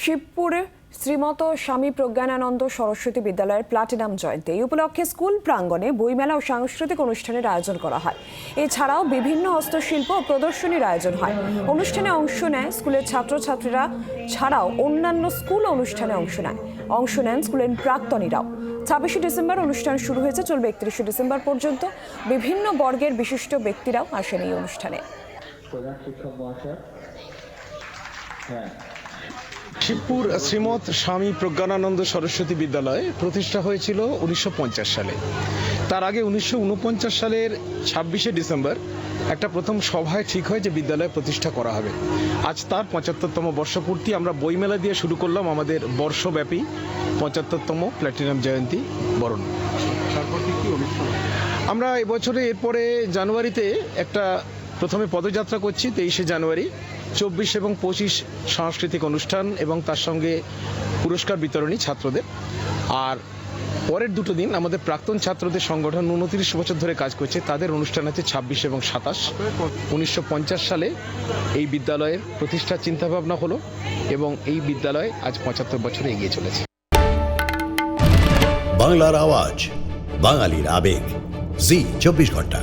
শিবপুরে শ্রীমত স্বামী প্রজ্ঞানানন্দ সরস্বতী বিদ্যালয়ের প্লাটিনাম জয়ন্তী। এই উপলক্ষে স্কুল প্রাঙ্গণে বইমেলা ও সাংস্কৃতিক অনুষ্ঠানের আয়োজন করা হয়। এছাড়াও বিভিন্ন হস্তশিল্প ও প্রদর্শনীর আয়োজন হয়। অনুষ্ঠানে অংশ নেয় স্কুলের ছাত্রছাত্রীরা, ছাড়াও অন্যান্য স্কুল অনুষ্ঠানে অংশ নেয়। অংশ নেন স্কুলের প্রাক্তনীরাও। ছাব্বিশে ডিসেম্বর অনুষ্ঠান শুরু হয়েছে, চলবে একত্রিশে ডিসেম্বর পর্যন্ত। বিভিন্ন বর্গের বিশিষ্ট ব্যক্তিরাও আসেন এই অনুষ্ঠানে। হ্যাঁ। শিবপুর শ্রীমৎ স্বামী প্রজ্ঞানানন্দ সরস্বতী বিদ্যালয় প্রতিষ্ঠা হয়েছিল উনিশশো পঞ্চাশ সালে। তার আগে উনিশশো ঊনপঞ্চাশ সালের ছাব্বিশে ডিসেম্বর একটা প্রথম সভায় ঠিক হয় যে বিদ্যালয় প্রতিষ্ঠা করা হবে। আজ তার পঁচাত্তরতম বর্ষপূর্তি আমরা বইমেলা দিয়ে শুরু করলাম আমাদের বর্ষব্যাপী পঁচাত্তরতম প্ল্যাটিনাম জয়ন্তী বরণ। আমরা এবছরে এরপরে জানুয়ারিতে একটা প্রথমে পদযাত্রা করছি তেইশে জানুয়ারি, চব্বিশ এবং পঁচিশ সাংস্কৃতিক অনুষ্ঠান এবং তার সঙ্গে পুরস্কার বিতরণী ছাত্রদের। আর পরের দুটো দিন আমাদের প্রাক্তন ছাত্রদের সংগঠন উনত্রিশ বছর ধরে কাজ করছে, তাদের অনুষ্ঠান আছে ছাব্বিশ এবং সাতাশ। উনিশশো সালে এই বিদ্যালয়ের প্রতিষ্ঠার চিন্তাভাবনা হলো এবং এই বিদ্যালয় আজ পঁচাত্তর বছরে এগিয়ে চলেছে। বাংলার আওয়াজ, বাঙালির আবেগ। জি, চব্বিশ ঘণ্টা।